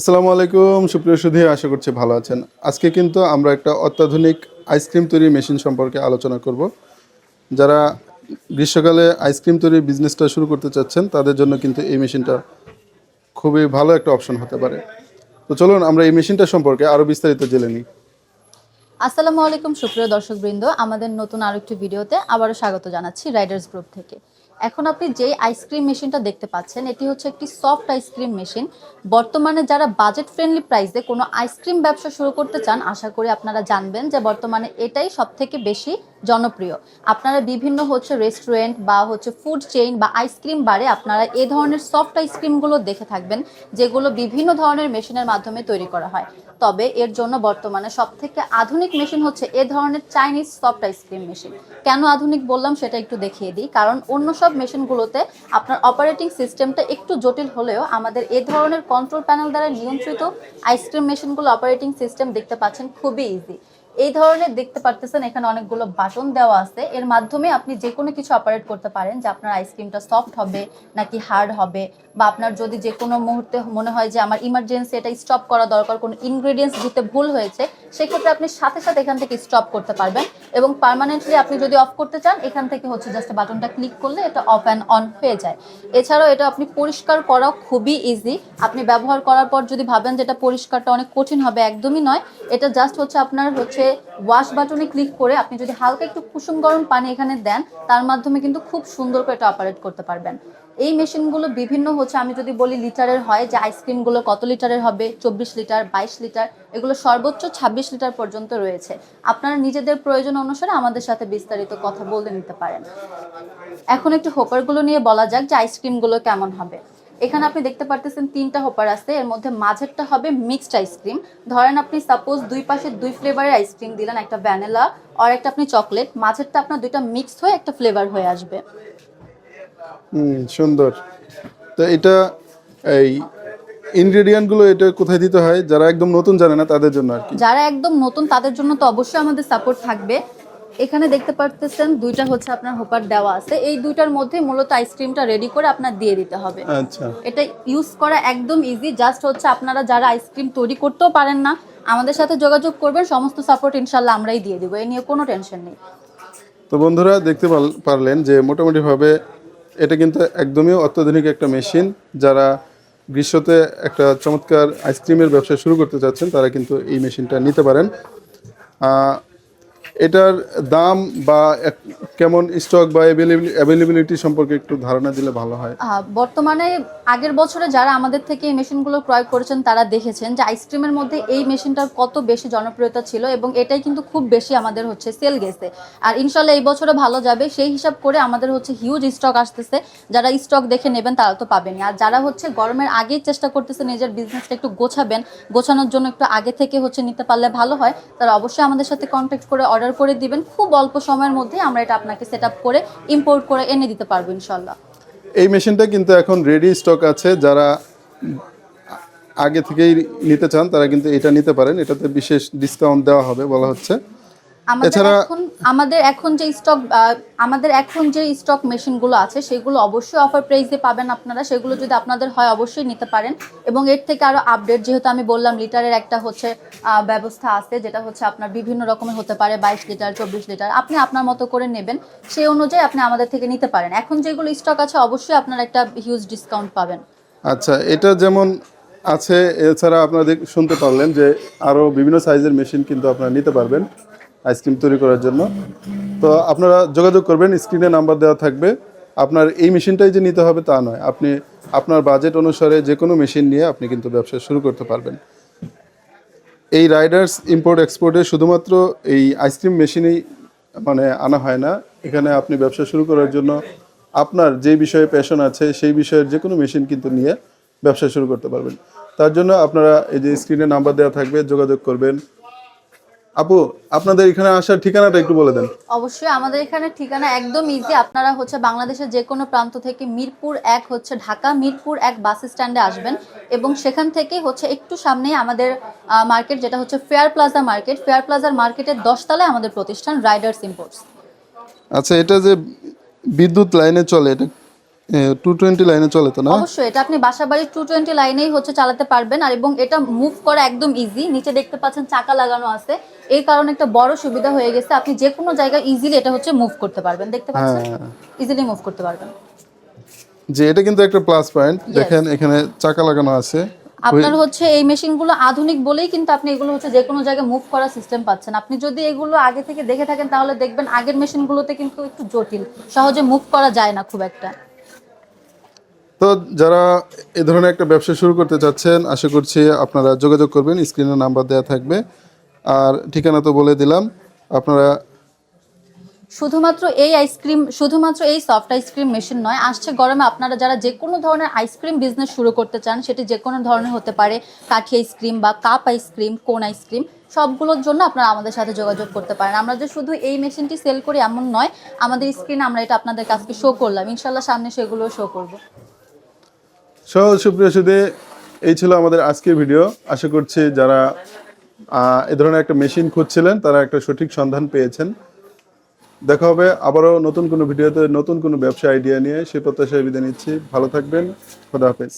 আসসালামু আলাইকুম, সুপ্রিয় সুধী, আশা করছি ভালো আছেন। আজকে কিন্তু আমরা একটা অত্যাধুনিক আইসক্রিম তৈরির মেশিন সম্পর্কে আলোচনা করব। যারা গ্রীষ্মকালে আইসক্রিম তৈরির বিজনেসটা শুরু করতে চাচ্ছেন, তাদের জন্য কিন্তু এই মেশিনটা খুবই ভালো একটা অপশন হতে পারে। তো চলুন, আমরা এই মেশিনটা সম্পর্কে আরও বিস্তারিত জেনে নিই। আসসালামু আলাইকুম, সুপ্রিয় দর্শকবৃন্দ। আমাদের নতুন আরেকটি ভিডিওতে আবারও স্বাগত জানাচ্ছি রাইডার্স গ্রুপ থেকে। এখন আপনি যেই আইসক্রিম মেশিনটা দেখতে পাচ্ছেন, এটি হচ্ছে একটি সফট আইসক্রিম মেশিন বর্তমানে যারা বাজেট ফ্রেন্ডলি প্রাইসে কোনো আইসক্রিম ব্যবসা শুরু করতে চান, আশা করি আপনারা জানবেন যে বর্তমানে এটাই সবথেকে বেশি জনপ্রিয়। আপনারা বিভিন্ন হচ্ছে রেস্টুরেন্ট বা হচ্ছে ফুড চেইন বা আইসক্রিম বারে আপনারা এ ধরনের সফট আইসক্রিমগুলো দেখে থাকবেন, যেগুলো বিভিন্ন ধরনের মেশিনের মাধ্যমে তৈরি করা হয়। তবে এর জন্য বর্তমানে সবথেকে আধুনিক মেশিন হচ্ছে এ ধরনের চাইনিজ সফট আইসক্রিম মেশিন কেন আধুনিক বললাম সেটা একটু দেখিয়ে দিই, কারণ অন্য সব মেশিনগুলোতে আপনার অপারেটিং সিস্টেমটা একটু জটিল হলেও আমাদের এ ধরনের কন্ট্রোল প্যানেল দ্বারা নিয়ন্ত্রিত আইসক্রিম মেশিনগুলো অপারেটিং সিস্টেম দেখতে পাচ্ছেন খুবই ইজি এই ধরনের দেখতে পারতেছেন, এখানে অনেকগুলো বাটন দেওয়া আছে। এর মাধ্যমে আপনি যে কোনো কিছু অপারেট করতে পারেন, যে আপনার আইসক্রিমটা সফট হবে নাকি হার্ড হবে, বা আপনার যদি যে কোনো মুহূর্তে মনে হয় যে আমার ইমার্জেন্সি এটা স্টপ করা দরকার, কোনো ইনগ্রেডিয়েন্টস দিতে ভুল হয়েছে, সেক্ষেত্রে আপনি সাথে সাথে এখান থেকে স্টপ করতে পারবেন। এবং পার্মানেন্টলি আপনি যদি অফ করতে চান, এখান থেকে হচ্ছে জাস্ট বাটনটা ক্লিক করলে এটা অফ অ্যান্ড অন হয়ে যায়। এছাড়াও এটা আপনি পরিষ্কার করা খুবই ইজি আপনি ব্যবহার করার পর যদি ভাবেন যে এটা পরিষ্কারটা অনেক কঠিন হবে, একদমই নয়। এটা জাস্ট হচ্ছে আপনার হচ্ছে ওয়াশ বাটনে ক্লিক করে আপনি যদি হালকা একটু কুসুম গরম পানি এখানে দেন, তার মাধ্যমে কিন্তু খুব সুন্দর করে এটা অপারেট করতে পারবেন। এই মেশিনগুলো বিভিন্ন হচ্ছে, আমি যদি বলি লিটারের হয়, যে আইসক্রিমগুলো কত লিটারের হবে? চব্বিশ লিটার, বাইশ লিটার, এগুলো সর্বোচ্চ ছাব্বিশ লিটার পর্যন্ত রয়েছে। আপনারা নিজেদের প্রয়োজন অনুসারে আমাদের সাথে বিস্তারিত কথা বলে নিতে পারেন। এখন একটু হোপারগুলো নিয়ে বলা যাক যে আইসক্রিমগুলো কেমন হবে। এখানে আপনি দেখতে পারতেছেন তিনটা হোপার আছে এর মধ্যে মাঝেরটা হবে মিক্সড আইসক্রিম ধরেন আপনি সাপোজ দুই পাশে দুই ফ্লেভারের আইসক্রিম দিলেন একটা ভ্যানিলা আর একটা আপনি চকলেট মাঝেরটা আপনার দুইটা মিক্সড হয়ে একটা ফ্লেভার হয়ে আসবে। হুম সুন্দর। তো এটা এই ইনগ্রেডিয়েন্টগুলো এটা কোথায় দিতে হয়? যারা একদম নতুন জানে না তাদের জন্য আর কি। যারা একদম নতুন তাদের জন্য তো অবশ্যই আমাদের সাপোর্ট থাকবে। এখানে দেখতে পারতেছেন দুইটা হচ্ছে আপনার হোপার দেওয়া আছে। এই দুইটার মধ্যে মূলত আইসক্রিমটা রেডি করে আপনার দিয়ে দিতে হবে। আচ্ছা। এটা ইউজ করা একদম ইজি জাস্ট হচ্ছে আপনারা যারা আইসক্রিম তৈরি করতেও পারেন না আমাদের সাথে যোগাযোগ করবেন সমস্ত সাপোর্ট ইনশাল্লাহ আমরাই দিয়ে দিব এ নিয়ে কোনো টেনশন নেই। তো বন্ধুরা দেখতে পারল- পারলেন যে মোটামুটিভাবে এটা কিন্তু একদমই অত্যাধুনিক একটা মেশিন। যারা গ্রীষ্মতে একটা চমৎকার আইসক্রিমের ব্যবসা শুরু করতে চাচ্ছেন তারা কিন্তু এই মেশিনটা নিতে পারেন। আহ, এটার দাম বা কেমন স্টক বা অ্যাভেলেবিলিটি সম্পর্কে একটু ধারণা দিলে ভালো হয়। বর্তমানে আগের বছরে যারা আমাদের থেকে এই মেশিনগুলো ক্রয় করেছেন, তারা দেখেছেন যে আইসক্রিমের মধ্যে এই মেশিনটার কত বেশি জনপ্রিয়তা ছিল এবং এটাই কিন্তু খুব বেশি আমাদের হচ্ছে সেল গেছে। আর ইনশাল্লাহ এই বছরে ভালো যাবে। সেই হিসাব করে আমাদের হচ্ছে হিউজ স্টক আসতেছে। যারা স্টক দেখে নেবেন, তারা তো পাবেনই। আর যারা হচ্ছে গরমের আগেই চেষ্টা করতেছে নিজের বিজনেসটা একটু গোছাবেন, গোছানোর জন্য একটু আগে থেকে হচ্ছে নিতে পারলে ভালো হয়, তারা অবশ্যই আমাদের সাথে কন্ট্যাক্ট করে অর্ডার করে দিবেন। খুব অল্প সময়ের মধ্যে আমরা এটা আপনাকে সেট করে ইম্পোর্ট করে এনে দিতে পারব ইনশাল্লাহ এই মেশিনটা কিন্তু এখন রেডি স্টক আছে। যারা আগে থেকেই নিতে চান, তারা কিন্তু এটা নিতে পারেন। এটাতে বিশেষ ডিসকাউন্ট দেওয়া হবে বলা হচ্ছে। আমাদের এখন আমাদের এখন যে স্টক আমাদের এখন যে স্টক মেশিনগুলো আছে সেগুলো অবশ্যই অফার প্রাইসে পাবেন আপনারা। সেগুলো যদি আপনাদের হয় অবশ্যই নিতে পারেন। এবং এর থেকে আরও আপডেট যেহেতু আমি বললাম লিটারের একটা হচ্ছে ব্যবস্থা আছে যেটা হচ্ছে আপনার বিভিন্ন রকমের হতে পারে বাইশ লিটার চব্বিশ লিটার আপনি আপনার মতো করে নেবেন। সেই অনুযায়ী আপনি আমাদের থেকে নিতে পারেন। এখন যেগুলো স্টক আছে অবশ্যই আপনারা একটা হিউজ ডিসকাউন্ট পাবেন। আচ্ছা এটা যেমন আছে এছাড়া আপনারা শুনতে পারলেন যে আরও বিভিন্ন সাইজের মেশিন কিন্তু আপনারা নিতে পারবেন। আইসক্রিম তৈরি করার জন্য। তো আপনারা যোগাযোগ করবেন, স্ক্রিনে নাম্বার দেওয়া থাকবে। আপনার এই মেশিনটাই যে নিতে হবে তা নয়, আপনি আপনার বাজেট অনুসারে যে কোনো মেশিন নিয়ে আপনি কিন্তু ব্যবসা শুরু করতে পারবেন। এই রাইডার্স ইম্পোর্ট এক্সপোর্টে শুধুমাত্র এই আইসক্রিম মেশিনেই মানে আনা হয় না। এখানে আপনি ব্যবসা শুরু করার জন্য আপনার যে বিষয়ে প্যাশন আছে, সেই বিষয়ের যে কোনো মেশিন কিন্তু নিয়ে ব্যবসা শুরু করতে পারবেন। তার জন্য আপনারা এই যে স্ক্রিনে নাম্বার দেওয়া থাকবে, যোগাযোগ করবেন। আপু আপনাদের এখানে আসার ঠিকানাটা একটু বলে দেন। অবশ্যই আমাদের এখানে ঠিকানা একদম ইজি আপনারা হচ্ছে বাংলাদেশের যে কোনো প্রান্ত থেকে মিরপুর এক হচ্ছে ঢাকা মিরপুর এক বাস স্ট্যান্ডে আসবেন এবং সেখান থেকে হচ্ছে একটু সামনেই আমাদের মার্কেট যেটা হচ্ছে ফেয়ার প্লাজা মার্কেট ফেয়ার প্লাজার মার্কেটের দশতলায় আমাদের প্রতিষ্ঠান রাইডার্স ইম্পোর্টস আচ্ছা এটা যে বিদ্যুৎ লাইনে চলে এটা টু টোয়েন্টি লাইনে চলে তো না? অবশ্যই এটা আপনি টু টোয়েন্টি লাইনেই হচ্ছে চালাতে পারবেন। আর এবং এটা মুভ করা একদম ইজি নিচে দেখতে পাচ্ছেন চাকা লাগানো আছে। এই কারণে একটা বড় সুবিধা হয়ে গেছে আপনি যে কোনো জায়গায় ইজিলি এটা হচ্ছে মুভ করতে পারবেন। দেখতে পাচ্ছেন? হ্যাঁ ইজিলি মুভ করতে পারবেন। যে এটা কিন্তু একটা প্লাস পয়েন্ট দেখেন এখানে চাকা লাগানো আছে। আপনার হচ্ছে এই মেশিনগুলো আধুনিক বলেই কিন্তু আপনি এগুলো হচ্ছে যে কোনো জায়গায় মুভ করার সিস্টেম পাচ্ছেন। আপনি যদি এগুলো আগে থেকে দেখে থাকেন তাহলে দেখবেন আগের মেশিনগুলোতে কিন্তু একটু জটিল। সহজে মুভ করা যায় না খুব একটা। তো যারা এ ধরনের একটা ব্যবসা শুরু করতে চাচ্ছেন, আশা করছি আপনারা যোগাযোগ করবেন, স্ক্রিনে নাম্বার দেওয়া থাকবে। আর ঠিকানা তো বলে দিলাম, আপনারা শুধুমাত্র এই আইসক্রিম শুধুমাত্র এই সফট আইসক্রিম মেশিন নয়, আসছে গরমে আপনারা যারা যে কোনো ধরনের আইসক্রিম বিজনেস শুরু করতে চান, সেটি যে কোনো ধরনের হতে পারে, কাঠি আইসক্রিম বা কাপ আইসক্রিম কোন আইসক্রিম সবগুলোর জন্য আপনারা আমাদের সাথে যোগাযোগ করতে পারেন। আমরা যে শুধু এই মেশিনটি সেল করি এমন নয়, আমাদের স্ক্রিনে আমরা এটা আপনাদের কাছকে শো করলাম। ইনশাল্লাহ সামনে সেগুলো শো করব। সহ সুপ্রিয় সুদে, এই ছিল আমাদের আজকের ভিডিও। আশা করছি যারা এ ধরনের একটা মেশিন খুঁজছিলেন, তারা একটা সঠিক সন্ধান পেয়েছেন। দেখা হবে আবারও নতুন কোনো ভিডিওতে নতুন কোনো ব্যবসা আইডিয়া নিয়ে। সে প্রত্যাশায় বিদায় নিচ্ছি। ভালো থাকবেন। খোদা হাফেজ।